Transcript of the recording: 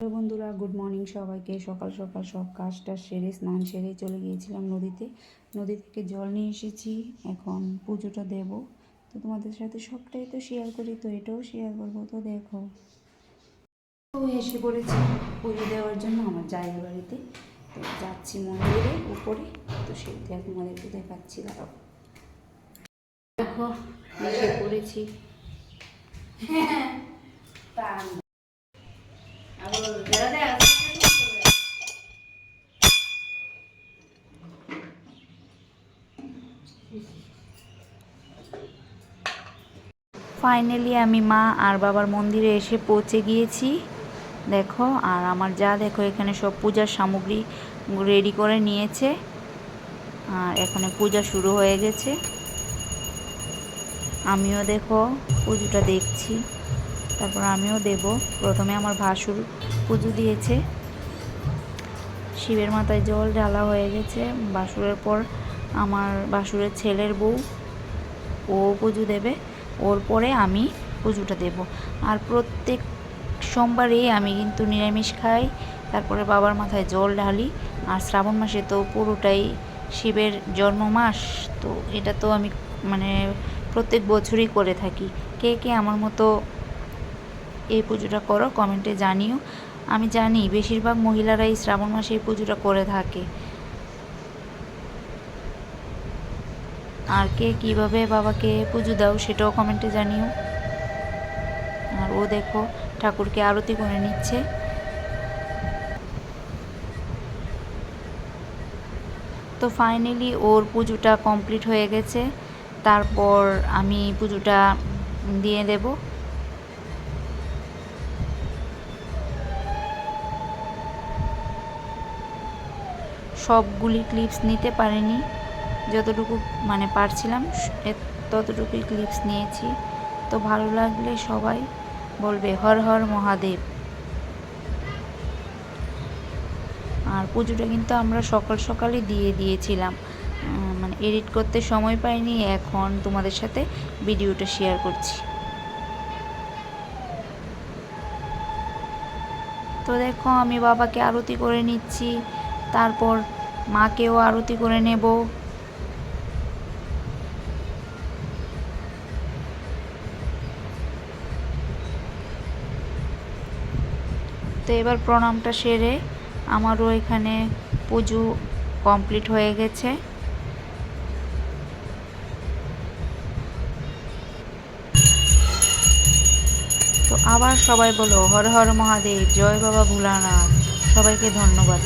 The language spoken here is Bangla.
হ্যালো বন্ধুরা, গুড মর্নিং সবাইকে। সকাল সকাল সব কাজটা সেরে, স্নান সেরে চলে গিয়েছিলাম নদীতে। নদী থেকে জল নিয়ে এসেছি, এখন পুজোটা দেব। তো তোমাদের সাথে সবটাই তো শেয়ার করি, তো এটাও শেয়ার করব। তো দেখো এসে পড়েছি পুজো দেওয়ার জন্য আমার জায়গা বাড়িতে। তো যাচ্ছি মন্দিরে উপরে, তো সেটা তোমাদেরকে দেখাচ্ছি, দাঁড়াও। দেখো, এসে পড়েছি। ফাইনালি আমি মা আর বাবার মন্দিরে এসে পৌঁছে গিয়েছি। দেখো, আর আমার যা দেখো, এখানে সব পূজার সামগ্রী রেডি করে নিয়েছে। আর এখানে পূজা শুরু হয়ে গেছে। আমিও দেখো, পুজোটা দেখছি। তারপর আমিও দেব। প্রথমে আমার ভাসুর পুজো দিয়েছে। শিবের মাথায় জল ঢালা হয়ে গেছে। বাসুরের পর আমার বাসুরের ছেলের বউ, ও পুজো দেবে। ওর পরে আমি পুজোটা দেব। আর প্রত্যেক সোমবারেই আমি কিন্তু নিরামিষ খাই, তারপরে বাবার মাথায় জল ঢালি। আর শ্রাবণ মাসে তো পুরোটাই শিবের জন্ম মাস তো এটা তো আমি মানে প্রত্যেক বছরই করে থাকি। কে কে আমার মতো এই পুজোটা করো কমেন্টে জানিও। আমি জানি বেশিরভাগ মহিলারাই শ্রাবণ মাসে এই পুজোটা করে থাকে। আর কে কীভাবে বাবাকে পুজো দাও সেটাও কমেন্টে জানিও। আর ও দেখো ঠাকুরকে আরতি করে নিচ্ছে। তো ফাইনালি ওর পুজোটা কমপ্লিট হয়ে গেছে। তারপর আমি পুজোটা দিয়ে দেব। সবগুলি ক্লিপস নিতে পারিনি। যতটুকু মানে পারছিলাম ততটুকুই ক্লিপস নিয়েছি। তো ভালো লাগলে সবাই বলবে, হর হর মহাদেব। আর পুজোটা কিন্তু আমরা সকাল সকালই দিয়ে দিয়েছিলাম। মানে এডিট করতে সময় পাইনি, এখন তোমাদের সাথে ভিডিওটা শেয়ার করছি। তো দেখো, আমি বাবাকে আরতি করে নিচ্ছি, তারপর মাকেও আরতি করে নেব। তো এবার প্রণামটা সেরে আমারও এখানে পুজো কমপ্লিট হয়ে গেছে। তো আবার সবাই বলো, হর হর মহাদেব, জয় বাবা ভোলানাথ, সবাইকে ধন্যবাদ।